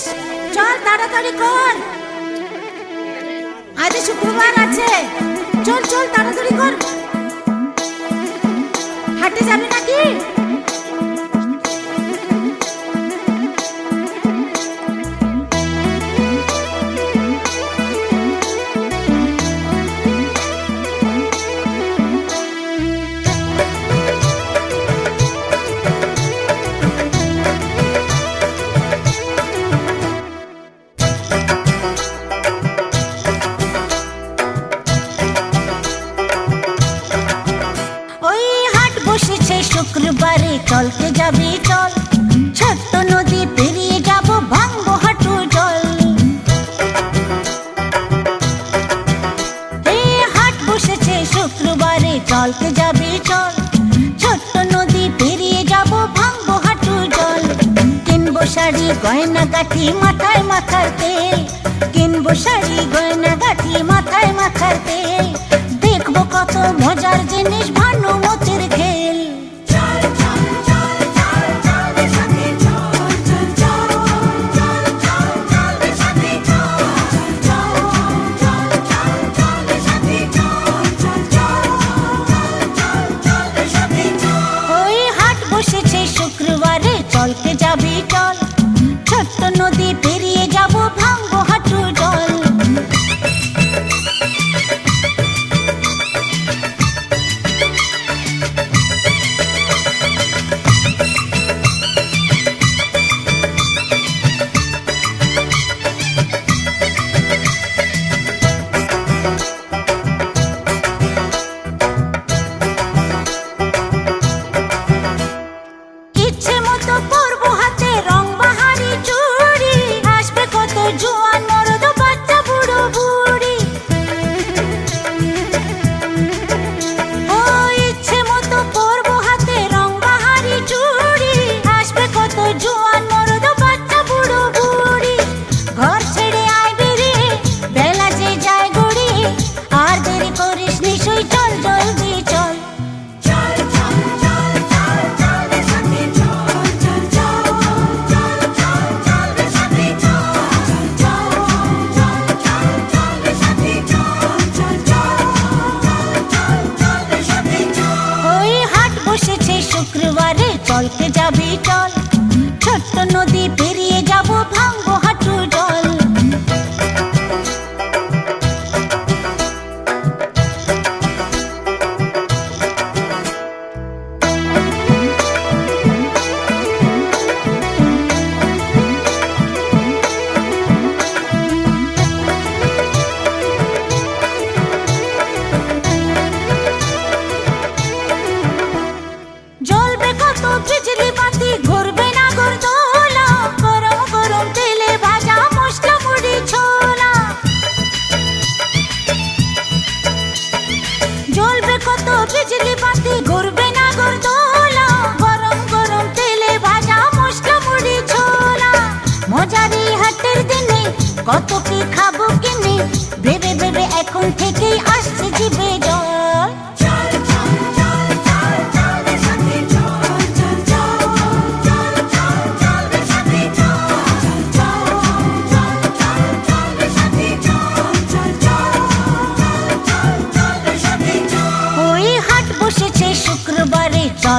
আছিস চল তাড়াতাড়ি কর। আজ শুক্রবার আছে। চল চল তাড়াতাড়ি কর। হাটে যাবি নাকি? যাবি চল? ছোট্ট নদী পেরিয়ে যাব ভাঙবো হাঁটু জল। এই হাট বসেছে শুক্রবারে চলতে যাবি চল? ছোট্ট নদী পেরিয়ে যাব ভাঙবো হাঁটু জল। কিনবো শাড়ি গয়না গাঠি মাথায় মাথার তেল। কিনবো শাড়ি গয়না কত জোয়ান চলতে যাবি চল। কত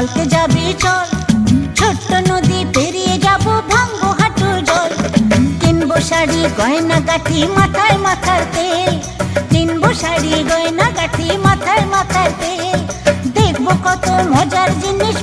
শুক্রবারে যাবি চল। ছোট্ট নদী পেরিয়ে যাব ভাঙ্গো হাঁটু জল। কিনবো শাড়ি গয়না কাঠি মাথায় মাথার তেল। কিনবো শাড়ি গয়না কাঠি মাথায় মাথার তেল। দেখব কত মজার জিনিস